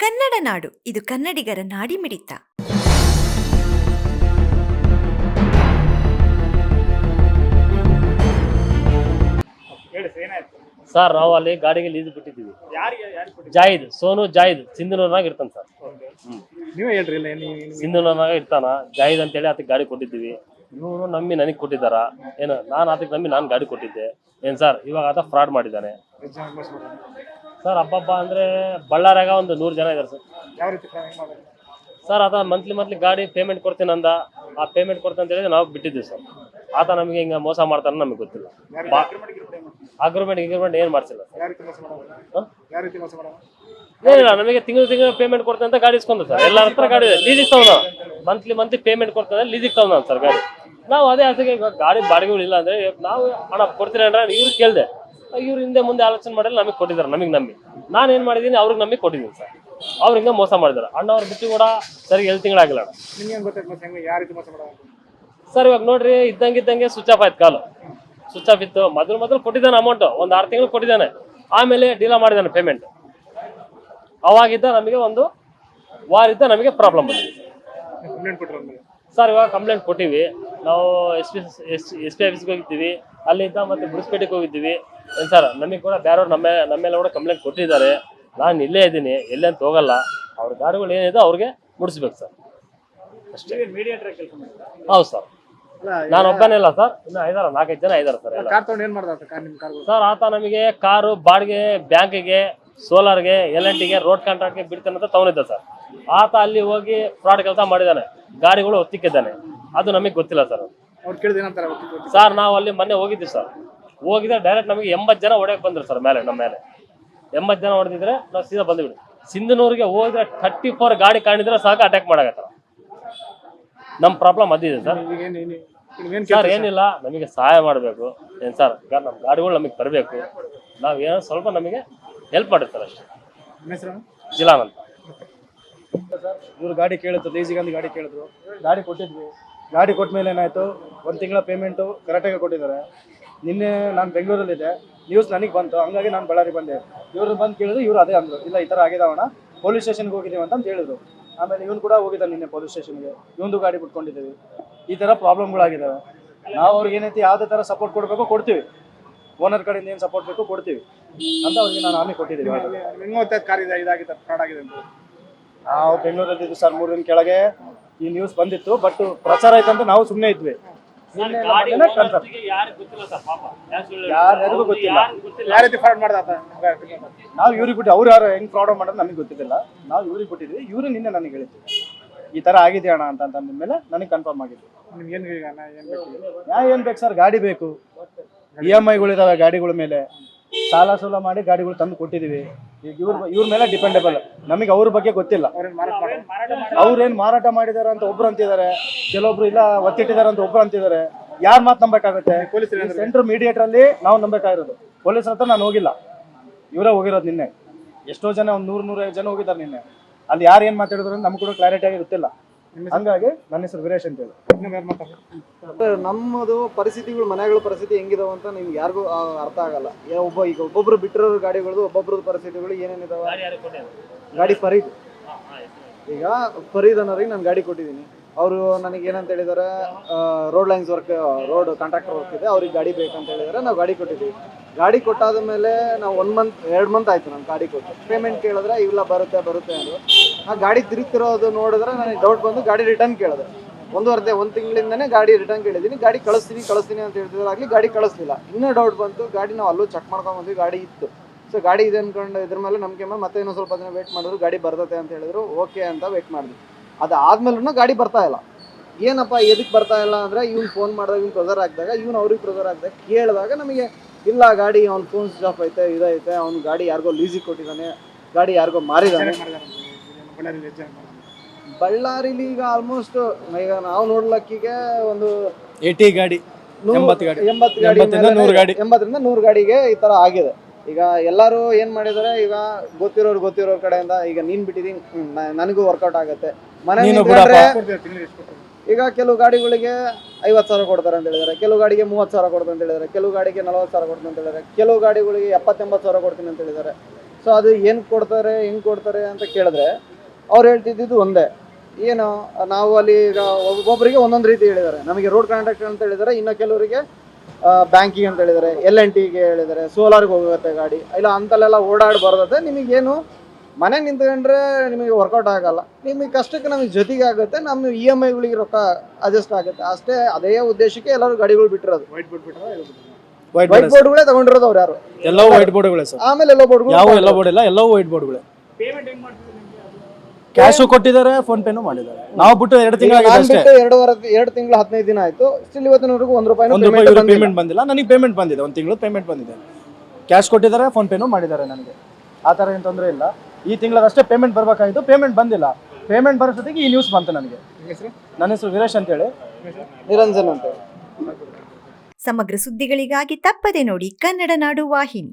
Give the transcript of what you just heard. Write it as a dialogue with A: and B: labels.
A: ಕನ್ನಡ ನಾಡು ಇದು ಕನ್ನಡಿಗರ ನಾಡಿ
B: ಮಿಡಿತ ಸರ್ ಏನಾಯ್ತು?
C: ಸರ್ ನಾವು ಅಲ್ಲಿ ಗಾಡಿಗೆ ಲೀಸ್ ಬಿಟ್ಟಿದ್ದೀವಿ. ಜಾಯಿದ್ ಸೋನು ಜಾಯಿದ್ ಸಿಂಧುನೂರ್ನಾಗ ಇರ್ತಾನೆ ಸರ್
B: ನೀವೇ ಹೇಳ್ರಿ ಇಲ್ಲ
C: ಸಿಂಧುನೂರ್ನಾಗ ಇರ್ತಾನ. ಜಾಯಿದ್ ಅಂತೇಳಿ ಅದಕ್ಕೆ ಗಾಡಿ ಕೊಟ್ಟಿದ್ದೀವಿ. ಇವರು ನಂಬಿ ನನಗೆ ಕೊಟ್ಟಿದ್ದಾರ. ಏನು ನಾನು ಅದಕ್ಕೆ ನಂಬಿ ನಾನು ಗಾಡಿ ಕೊಟ್ಟಿದ್ದೆ. ಏನು ಸರ್ ಇವಾಗ ಆತ ಫ್ರಾಡ್ ಮಾಡಿದ್ದಾನೆ. ಸರ್ ಹಬ್ಬಬ್ಬ ಅಂದರೆ ಬಳ್ಳಾರ್ಯಾಗ ಒಂದು ನೂರು ಜನ ಇದ್ದಾರೆ ಸರ್.
B: ಯಾವ ರೀತಿ ಮಾಡೋದು
C: ಸರ್ ಆತ ಮಂತ್ಲಿ ಮಂತ್ಲಿ ಗಾಡಿ ಪೇಮೆಂಟ್ ಕೊಡ್ತೀನಿ ಅಂದ. ಆ ಪೇಮೆಂಟ್ ಕೊಡ್ತೀನಿ ಅಂತ ಹೇಳಿದ್ರೆ ನಾವು ಬಿಟ್ಟಿದ್ದೀವಿ ಸರ್. ಆತ ನಮಗೆ ಹಿಂಗೆ ಮೋಸ ಮಾಡ್ತಾನೆ ನಮಗೆ ಗೊತ್ತಿಲ್ಲ.
B: ಯಾರು
C: ಬಾ
B: ಏನ್ ಮಾಡ್ತಾರೆ?
C: ಅಗ್ರಿಮೆಂಟ್ ಗಿಗ್ರಿಮೆಂಟ್ ಏನು ಮಾಡ್ಸಿಲ್ಲ ಸರ್.
B: ಯಾವ ರೀತಿ ಮೋಸ ಮಾಡೋದು?
C: ಹಾಂ?
B: ಯಾವ ರೀತಿ ಮೋಸ ಮಾಡೋದು?
C: ಏನಿಲ್ಲ ನಮಗೆ ತಿಂಗಳು ತಿಂಗಳು ಪೇಮೆಂಟ್ ಕೊಡ್ತೀನಿ ಅಂತ ಗಾಡಿ ಇಸ್ಕೊಂಡ ಸರ್. ಎಲ್ಲರ ಹತ್ರ ಗಾಡಿ ಇದೆ. ಲೀಸಿಗೆ ತಗೊಂಡ ಮಂತ್ಲಿ ಮಂತ್ಲಿ ಪೇಮೆಂಟ್ ಕೊಡ್ತಾನೆ ಲೀಸಿಗೆ ತಗೊಂಡ ಸರ್ ಗಾಡಿ. ನಾವು ಅದೇ ಆಸೆಗೆ ಇವಾಗ ಗಾಡಿ ಬಾಡಿಗೆಗಳು ಇಲ್ಲ ಅಂದ್ರೆ ನಾವು ಹಣ ಕೊಡ್ತೀರ ಅಂದ್ರೆ ಇವ್ರು ಕೇಳಿದೆ. ಇವ್ರು ಹಿಂದೆ ಮುಂದೆ ಆಲೋಚನೆ ಮಾಡಲ್ಲ ನಮಗೆ ಕೊಟ್ಟಿದ್ದಾರೆ ನಮಗೆ ನಂಬಿ. ನಾನು ಏನು ಮಾಡಿದ್ದೀನಿ ಅವ್ರಿಗೆ ನಂಬಿ ಕೊಟ್ಟಿದ್ದೀನಿ ಸರ್. ಅವ್ರು ಹಿಂಗೆ ಮೋಸ ಮಾಡಿದ್ದಾರೆ. ಅಣ್ಣ ಅವ್ರ ಬಿಟ್ಟು ಕೂಡ ಸರಿ ಏಳು ತಿಂಗಳಾಗಿಲ್ಲ ಸರ್ ಇವಾಗ ನೋಡ್ರಿ ಇದ್ದಂಗೆ ಇದ್ದಂಗೆ ಸ್ವಿಚ್ ಆಫ್ ಆಯ್ತು ಕಾಲು. ಸ್ವಿಚ್ ಆಫ್ ಇತ್ತು. ಮೊದಲು ಮೊದಲು ಕೊಟ್ಟಿದ್ದಾನೆ ಅಮೌಂಟ್ ಒಂದು ಆರು ತಿಂಗಳು ಕೊಟ್ಟಿದ್ದಾನೆ. ಆಮೇಲೆ ಡೀಲ ಮಾಡಿದ್ದಾನೆ ಪೇಮೆಂಟ್ ಅವಾಗಿದ್ದ ನಮಗೆ ಒಂದು ವಾರಿದ್ದ ನಮಗೆ ಪ್ರಾಬ್ಲಮ್ ಬಂದಿದೆ. ಸರ್ ಇವಾಗ ಕಂಪ್ಲೇಂಟ್ ಕೊಟ್ಟಿವಿ. ನಾವು S P S S P ಆಫೀಸ್ಗೆ ಹೋಗಿದ್ದೀವಿ. ಅಲ್ಲಿಂದ ಮತ್ತೆ ಗುಡಿಸ್ಪೇಟೆಗೆ ಹೋಗಿದ್ದೀವಿ. ಸರ್ ನಮಗೆ ಕೂಡ ಬೇರೆಯವ್ರು ನಮ್ಮ ನಮ್ಮ ಮೇಲೆ ಕೂಡ ಕಂಪ್ಲೇಂಟ್ ಕೊಟ್ಟಿದ್ದಾರೆ. ನಾನು ಇಲ್ಲೇ ಇದ್ದೀನಿ ಎಲ್ಲೇ ಅಂತ ಹೋಗಲ್ಲ. ಅವ್ರ ಗಾಡಿಗಳು ಏನಿದೆ ಅವ್ರಿಗೆ ಮುಡಿಸ್ಬೇಕು ಸರ್. ಅಷ್ಟೇ. ಹೌದು ಸರ್. ನಾನು ಒಬ್ಬನೇ ಇಲ್ಲ ಸರ್. ಇನ್ನು ಐದಾರ ನಾಲ್ಕೈದು ಜನ ಇದ್ದಾರೆ ಸರ್ ಎಲ್ಲ.
B: ಕಾರ್ ತಗೊಂಡು ಏನ್ ಮಾಡ್ದ ಕಾರ್ ನಿಮ್ ಕಾರ್
C: ಸರ್ ಆತ ನಮಗೆ ಕಾರು ಬಾಡಿಗೆ ಬ್ಯಾಂಕಿಗೆ ಸೋಲಾರ್ಗೆ ಎಲ್ ಎನ್ ಟಿಗೆ ರೋಡ್ ಕಾಂಟ್ರಾಕ್ಟ್ಗೆ ಬಿಡ್ತಾನೆ ಅಂತ ತಗೊಂಡಿದ್ದ ಸರ್. ಆತ ಅಲ್ಲಿ ಹೋಗಿ ಫ್ರಾಡ್ ಕೆಲಸ ಮಾಡಿದ್ದಾನೆ ಗಾಡಿಗಳು ಹೊತ್ತಿಕ್ಕಿದ್ದಾನೆ. ಅದು ನಮಗೆ ಗೊತ್ತಿಲ್ಲ ಸರ್.
B: ಅವ್ರು ಕೇಳಿದ ಏನಂತಾರೆ ಗೊತ್ತಿಲ್ಲ, ಗೊತ್ತಿಲ್ಲ.
C: ಸರ್ ನಾವು ಅಲ್ಲಿ ಮೊನ್ನೆ ಹೋಗಿದ್ವಿ ಸರ್. ಹೋಗಿದ್ರೆ ಡೈರೆಕ್ಟ್ ನಮಗೆ ಎಂಬತ್ತು ಜನ ಹೊಡೆಯಕ್ಕೆ ಬಂದ್ರು ಸರ್ ಮೇಲೆ ನಮ್ಮ ಮೇಲೆ. ಎಂಬತ್ತು ಜನ ಹೊಡೆದಿದ್ರೆ ನಾವು ಸೀದಾ ಬಂದ್ಬಿಡಿ ಸಿಂಧನೂರಿಗೆ ಹೋದ್ರೆ ಥರ್ಟಿ ಫೋರ್ ಗಾಡಿ ಕಾಣಿದ್ರೆ ಸಾಕು ಅಟ್ಯಾಕ್ ಮಾಡಕತ್ತಾರ. ನಮ್ಮ ಪ್ರಾಬ್ಲಮ್ ಅದಿದೆ ಸರ್. ಸರ್ ಏನಿಲ್ಲ ನಮಗೆ ಸಹಾಯ ಮಾಡಬೇಕು. ಏನು ಸರ್ ಈಗ ನಮ್ಮ ಗಾಡಿಗಳು ನಮಗೆ ಬರಬೇಕು ನಾವು ಏನೋ ಸ್ವಲ್ಪ ನಮಗೆ ಹೆಲ್ಪ್ ಮಾಡಿ ಸರ್ ಅಷ್ಟೇ.
B: ಸರ್
C: ಜಿಲಾನ್ ಅಂತ.
D: ಇವ್ರು ಗಾಡಿ ಕೇಳಿದ್ರು ಲೀಸಿಗಂದು ಗಾಡಿ ಕೇಳಿದ್ರು. ಗಾಡಿ ಕೊಟ್ಟಿದ್ವಿ. ಗಾಡಿ ಕೊಟ್ಟ ಮೇಲೆ ಏನಾಯ್ತು? ಒಂದು ತಿಂಗಳ ಪೇಮೆಂಟು ಕರೆಕ್ಟಾಗಿ ಕೊಟ್ಟಿದ್ದಾರೆ. ನಿನ್ನೆ ನಾನು ಬೆಂಗಳೂರಲ್ಲಿದ್ದೆ. ನ್ಯೂಸ್ ನನಗೆ ಬಂತು. ಹಂಗಾಗಿ ನಾನು ಬಳ್ಳಾರಿ ಬಂದೆ. ಇವರು ಬಂದು ಕೇಳಿದ್ರು ಇವರು ಅದೇ ಅಂದರು. ಇಲ್ಲ ಈ ಥರ ಆಗಿದಾವಣ ಪೊಲೀಸ್ ಸ್ಟೇಷನ್ಗೆ ಹೋಗಿದ್ದೀವಿ ಅಂತ ಹೇಳಿದ್ರು ಆಮೇಲೆ ಇವ್ನು ಕೂಡ ಹೋಗಿದ್ದ ನಿನ್ನೆ ಪೊಲೀಸ್ ಸ್ಟೇಷನ್ಗೆ ಇವೊಂದು ಗಾಡಿ ಬಿಟ್ಕೊಂಡಿದ್ದೀವಿ. ಈ ಥರ ಪ್ರಾಬ್ಲಮ್ಗಳಾಗಿದ್ದಾವೆ ನಾವು ಅವ್ರಿಗೆ ಏನೈತಿ ಯಾವುದೇ ಥರ ಸಪೋರ್ಟ್ ಕೊಡಬೇಕು ಕೊಡ್ತೀವಿ. ಓನರ್ ಕಡೆಯಿಂದ ಏನು ಸಪೋರ್ಟ್ ಬೇಕು ಕೊಡ್ತೀವಿ. ಅಂತ ಅವ್ರಿಗೆ ನಾನು ಆಮೇಲೆ ಕೊಟ್ಟಿದ್ದೀವಿ.
B: ಇದಾಗಿದೆ ಫ್ರಾಡ್ ಆಗಿದೆ ಅಂತ.
D: ನಾವು ಬೆಂಗಳೂರಲ್ಲಿ ಸರ್ ಮೂರು ದಿನ ಕೆಳಗೆ. ಈ ನ್ಯೂಸ್ ಬಂದಿತ್ತು ಬಟ್ ಪ್ರಚಾರ ಆಯ್ತಂತ ನಾವು ಸುಮ್ಮನೆ ಇದ್ವಿ. ಗೊತ್ತಿಲ್ಲ
B: ಯಾವ ರೀತಿ ಫ್ರಾಡ್ ಮಾಡ್ದ
D: ನಾವು ಇವ್ರಿಗೆ ಬಿಟ್ಟು ಅವ್ರು ಯಾರು ಹೆಂಗ್ ಫ್ರಾಡ್ ಮಾಡೋದು ನಮಗೆ ಗೊತ್ತಿಲ್ಲ ನಾವು ಇವ್ರಿಗೆ ಬಿಟ್ಟಿದ್ವಿ. ಇವ್ರು ನಿನ್ನೆ ನನಗೆ ಹೇಳಿದ್ರು. ಈ ತರ ಆಗಿದೆ ಅಣ್ಣ ಅಂತ ಅಂದ ಮೇಲೆ ನನಗೆ ಕನ್ಫರ್ಮ್ ಆಗಿತ್ತು
B: ನಿಮ್ಗೆ ಏನ್ ಏನ್ ಬೇಕು? ಯಾ
D: ಏನು ಏನ್ ಬೇಕು ಸರ್? ಗಾಡಿ ಬೇಕು. ಇ ಎಂ ಐಗಳಿದಾವೆ ಗಾಡಿಗಳ ಮೇಲೆ. ಸಾಲ ಸೂಲ ಮಾಡಿ ಗಾಡಿಗಳು ತಂದು ಕೊಟ್ಟಿದೀವಿ. ಈಗ ಇವ್ರ ಇವ್ರ ಮೇಲೆ ಡಿಪೆಂಡಬಲ್ ನಮಗೆ ಅವ್ರ ಬಗ್ಗೆ ಗೊತ್ತಿಲ್ಲ.
B: ಅವ್ರೇನ್ ಮಾರಾಟ
D: ಮಾಡಿದಾರೆ ಅಂತ ಒಬ್ರು ಅಂತಿದ್ದಾರೆ. ಕೆಲವೊಬ್ರು ಇಲ್ಲ ಒತ್ತಿಟ್ಟಿದ್ದಾರೆ ಅಂತ ಒಬ್ರು ಅಂತಿದ್ದಾರೆ. ಯಾರ್ ಮಾತು ನಂಬೇಕಾಗುತ್ತೆ ಸೆಂಟ್ರ್ ಮೀಡಿಯೇಟರ್ ಅಲ್ಲಿ ನಾವು ನಂಬೇಕಾಗಿರೋದು ಪೊಲೀಸರ ಹತ್ರ ನಾನು ಹೋಗಿಲ್ಲ. ಇವರೇ ಹೋಗಿರೋದು ನಿನ್ನೆ. ಎಷ್ಟೋ ಜನ ಒಂದ್ ನೂರ್ ನೂರೈವತ್ತು ಜನ ಹೋಗಿದ್ದಾರೆ ನಿನ್ನೆ. ಅಲ್ಲಿ ಯಾರು ಏನ್ ಮಾತಾಡಿದ್ರು ನಮ್ಗೆ ಕೂಡ ಕ್ಲಾರಿಟಿ ಆಗಿ ಗೊತ್ತಿಲ್ಲ. ಹಂಗಾಗಿ ನನ್ನ ಹೆಸರು ವೀರೇಶ್ ಅಂತ ಹೇಳಿ?
E: ನಮ್ಮದು ಪರಿಸ್ಥಿತಿಗಳು ಮನೆಗಳ ಪರಿಸ್ಥಿತಿ ಹೆಂಗಿದಾವ ಅಂತ ನಿಮ್ಗೆ ಯಾರಿಗೂ ಅರ್ಥ ಆಗಲ್ಲ. ಯಾ- ಒಬ್ಬ ಈಗ ಒಬ್ಬೊಬ್ರು ಬಿಟ್ಟಿರೋ ಗಾಡಿಗಳದ್ದು ಒಬ್ಬೊಬ್ರದ್ದು ಪರಿಸ್ಥಿತಿಗಳು ಏನೇನಿದಾವ ಗಾಡಿ ಫರೀದ್. ಈಗ ಫರೀದ್ ಅನ್ನೋರಿಗೆ ನಾನು ಗಾಡಿ ಕೊಟ್ಟಿದ್ದೀನಿ. ಅವರು ನನಗೆ ಏನಂತ ಹೇಳಿದಾರೆ road lines work road contractor work ಇದೆ, ಅವ್ರಿಗೆ ಗಾಡಿ ಬೇಕಂತ ಹೇಳಿದಾರೆ, ನಾವು ಗಾಡಿ ಕೊಟ್ಟಿದ್ದೀವಿ. ಗಾಡಿ ಕೊಟ್ಟಾದ ಮೇಲೆ ನಾವು ಒನ್ ಮಂತ್ ಎರಡು ಮಂತ್ ಆಯ್ತು ನಮ್ಮ ಗಾಡಿ ಕೊಟ್ಟು. ಪೇಮೆಂಟ್ ಕೇಳಿದ್ರೆ, ಇಲ್ಲ, ಬರುತ್ತೆ ಬರುತ್ತೆ ಅಂದರು. ಆ ಗಾಡಿ ತಿರುಗ್ತಿರೋದು ನೋಡಿದ್ರೆ ನನಗೆ ಡೌಟ್ ಬಂದು ಗಾಡಿ ರಿಟರ್ನ್ ಕೇಳಿದೆ. ಒಂದೂವರೆ ಒಂದು ತಿಂಗಳಿಂದನೇ ಗಾಡಿ ರಿಟರ್ನ್ ಕೇಳಿದ್ದೀನಿ ಗಾಡಿ ಕಳಿಸ್ತೀನಿ ಕಳಿಸ್ತೀನಿ ಅಂತ ಹೇಳ್ತಿದ್ರಾಗಲಿ ಗಾಡಿ ಕಳಿಸ್ಲಿಲ್ಲ. ಇನ್ನೂ ಡೌಟ್ ಬಂತು, ಗಾಡಿ ನಾವು ಅಲ್ಲೂ ಚೆಕ್ ಮಾಡ್ಕೊಂಡು ಬಂದ್ವಿ, ಗಾಡಿ ಇತ್ತು. ಸೊ ಗಾಡಿ ಇದೆ ಅಂದ್ಕೊಂಡು ಇದ್ರ ಮೇಲೆ ನಂಬಿಕೆ ಮತ್ತೆ ಇನ್ನೊಂದು ಸ್ವಲ್ಪ ದಿನ ವೇಟ್ ಮಾಡಿದ್ರು, ಗಾಡಿ ಬರ್ತತೆ ಅಂತ ಹೇಳಿದ್ರು ಓಕೆ ಅಂತ ವೇಟ್ ಮಾಡಿದ್ವಿ. ಅದಾದ್ಮೇಲೂ ಗಾಡಿ ಬರ್ತಾ ಇಲ್ಲ ಏನಪ್ಪ ಎದಕ್ಕೆ ಬರ್ತಾ ಇಲ್ಲ ಅಂದ್ರೆ ಇವ್ನು ಫೋನ್ ಮಾಡಿದಾಗ ಇವ್ನು ಪ್ರೆಸರ್ ಹಾಕಿದಾಗ ಇವ್ನು ಅವ್ರಿಗೆ ಪ್ರೆಸರ್ ಹಾಕಿದಾಗ ಕೇಳಿದಾಗ ನಮಗೆ ಇಲ್ಲ ಗಾಡಿ ಅವ್ನ ಫೋನ್ ಸ್ವಿಚ್ ಆಫ್ ಐತೆ ಇದೈತೆ ಅವ್ನ ಗಾಡಿ ಯಾರಿಗೋ ಲೀಸಿಗೆ ಕೊಟ್ಟಿದ್ದಾನೆ ಗಾಡಿ ಯಾರಿಗೋ ಮಾರಿದಾನೆ
B: ಬಳ್ಳಾರಿಲಿ
E: ಈಗ ಆಲ್ಮೋಸ್ಟ್ ಈಗ ನಾವು ನೋಡ್ಲಕ್ಕಿಗೆ ಒಂದು
D: ಏಟಿ ಗಾಡಿ ಎಂಬತ್ತು ಗಾಡಿ.
E: ಎಂಬತ್ತು ಗಾಡಿ
D: ಎಂಬತ್ತರಿಂದ
E: ಮೇಲೆ-
D: ನೂರು ಗಾಡಿ.
E: ಎಂಬತ್ತರಿಂದ ನೂರು ಗಾಡಿಗೆ ಈ ತರ ಆಗಿದೆ ಈಗ ಎಲ್ಲರೂ ಏನ್ ಮಾಡಿದರೆ ಈಗ ಗೊತ್ತಿರೋರು ಗೊತ್ತಿರೋರ್ ಕಡೆಯಿಂದ ಈಗ ನೀನ್ ಬಿಟ್ಟಿದ್ದೀನಿ ನನಗೂ ವರ್ಕೌಟ್ ಆಗುತ್ತೆ. ಮನೆ ಈಗ ಕೆಲವು ಗಾಡಿಗಳಿಗೆ ಐವತ್ತು ಸಾವಿರ ಕೊಡ್ತಾರೆ ಅಂತ ಹೇಳಿದಾರೆ ಕೆಲವು ಗಾಡಿಗೆ ಮೂವತ್ತು ಸಾವಿರ ಕೊಡ್ತಾರೆ ಅಂತ ಹೇಳಿದಾರೆ ಕೆಲವು ಗಾಡಿಗೆ ನಲವತ್ತು ಸಾವಿರ ಕೊಡ್ತಾರೆ ಅಂತ ಹೇಳಿದಾರೆ ಕೆಲವು ಗಾಡಿಗಳಿಗೆ ಎಪ್ಪತ್ತೆಂಬತ್ತು ಸಾವಿರ ಕೊಡ್ತೀನಿ ಅಂತ ಹೇಳಿದಾರೆ. ಸೊ ಅದು ಏನು ಕೊಡ್ತಾರೆ ಹೆಂಗೆ ಕೊಡ್ತಾರೆ ಅಂತ ಕೇಳಿದ್ರೆ ಅವ್ರು ಹೇಳ್ತಿದ್ದಿದ್ದು ಒಂದೇ. ಏನು ನಾವು ಅಲ್ಲಿ ಈಗ ಒಬ್ಬೊಬ್ಬರಿಗೆ ಒಂದೊಂದು ರೀತಿ ಹೇಳಿದ್ದಾರೆ. ನಮಗೆ ರೋಡ್ ಕಾಂಟ್ರಾಕ್ಟರ್ ಅಂತ ಹೇಳಿದ್ದಾರೆ ಇನ್ನು ಕೆಲವರಿಗೆ ಬ್ಯಾಂಕಿಗೆ ಅಂತ ಹೇಳಿದರೆ ಎಲ್ ಎನ್ ಟಿಗೆ ಹೇಳಿದರೆ ಸೋಲಾರ್ಗೆ ಹೋಗುತ್ತೆ ಗಾಡಿ. ಇಲ್ಲ ಅಂತಲ್ಲೆಲ್ಲ ಓಡಾಡಿ ಬರೋದತ್ತೆ ನಿಮಗೇನು ಮನೆ ನಿಂತ್ಕೊಂಡ್ರೆ ನಿಮಗೆ ವರ್ಕೌಟ್ ಆಗಲ್ಲ. ನಿಮಗೆ ಕಷ್ಟಕ್ಕೆ ನಮಗೆ ಜೊತೆಗೆ ಆಗುತ್ತೆ ನಮ್ಮ ಇ ಎಂ ಐಗಳಿಗೆ ರೊಕ್ಕ ಅಡ್ಜಸ್ಟ್ ಆಗುತ್ತೆ. ಅಷ್ಟೇ ಅದೇ ಉದ್ದೇಶಕ್ಕೆ ಎಲ್ಲರೂ ಗಾಡಿಗಳು ಬಿಟ್ಟಿರೋದು.
B: ವೈಟ್ ಬೋರ್ಡ್ ಬಿಟ್ಟರೆ
D: ವೈಟ್
E: ವೈಟ್ ಬೋರ್ಡ್ಗಳೇ ತಗೊಂಡಿರೋದು ಅವ್ರು ಯಾರು?
D: ಎಲ್ಲವೂ ವೈಟ್ ಬೋರ್ಡ್ಗಳೇ ಸರ್.
E: ಆಮೇಲೆ ಎಲ್ಲ ಬೋರ್ಡ್ಗಳು
D: ಯಾವ ಎಲ್ಲ ಬೋರ್ಡ್ ಇಲ್ಲ ಎಲ್ಲವೂ ವೈಟ್ ಬೋರ್ಡ್ಗಳೇ
B: ಪೇಮೆಂಟ್ ಹೆಂಗೆ?
D: ಕ್ಯಾಶು ಕೊಟ್ಟಿದ್ದಾರೆ ಫೋನ್ ಪೇನು ಮಾಡಿದ್ದಾರೆ. ನಾವು ಬಿಟ್ಟು ಎರಡು
E: ತಿಂಗಳ
D: ತಿಂಗಳಾಗಿದೆ
E: ನಾನ್
D: ಅಷ್ಟೇ
E: ಬಿಟ್ಟು ಎರಡು ವಾರ ಎರಡು ತಿಂಗಳು ಹದಿನೈದು ದಿನ ಆಯ್ತು. ಸ್ಟಿಲ್ ಇವತ್ತಿನವರೆಗೂ ಒಂದು ರೂಪಾಯಿ
D: ಒಂದು ರೂಪಾಯಿ ಪೇಮೆಂಟ್ ಬಂದಿಲ್ಲ. ನನಗೆ ಪೇಮೆಂಟ್ ಬಂದಿದೆ. ಒಂದು ತಿಂಗಳು ಪೇಮೆಂಟ್ ಬಂದಿದೆ. ಕ್ಯಾಶ್ ಕೊಟ್ಟಿದ್ದಾರೆ ಫೋನ್ ಪೇನು ಮಾಡಿದ್ದಾರೆ ನನಗೆ. ಆ ಥರ ಏನು ತೊಂದರೆ ಇಲ್ಲ. ಈ ತಿಂಗಳಷ್ಟೇ ಪೇಮೆಂಟ್ ಬರಬೇಕಾಗಿತ್ತು. ಪೇಮೆಂಟ್ ಬಂದಿಲ್ಲ. ಪೇಮೆಂಟ್ ಬರೋಷ್ಟೊತ್ತಿಗೆ ಈ ನ್ಯೂಸ್ ಬಂತು ನನಗೆ. ನನ್ನ ಹೆಸರು ವೀರೇಶ್ ಅಂತೇಳಿ.
E: ನಿರಂಜನ್ ಅಂತ
A: ಸಮಗ್ರ ಸುದ್ದಿಗಳಿಗಾಗಿ ತಪ್ಪದೆ ನೋಡಿ ಕನ್ನಡ ನಾಡು ವಾಹಿನಿ.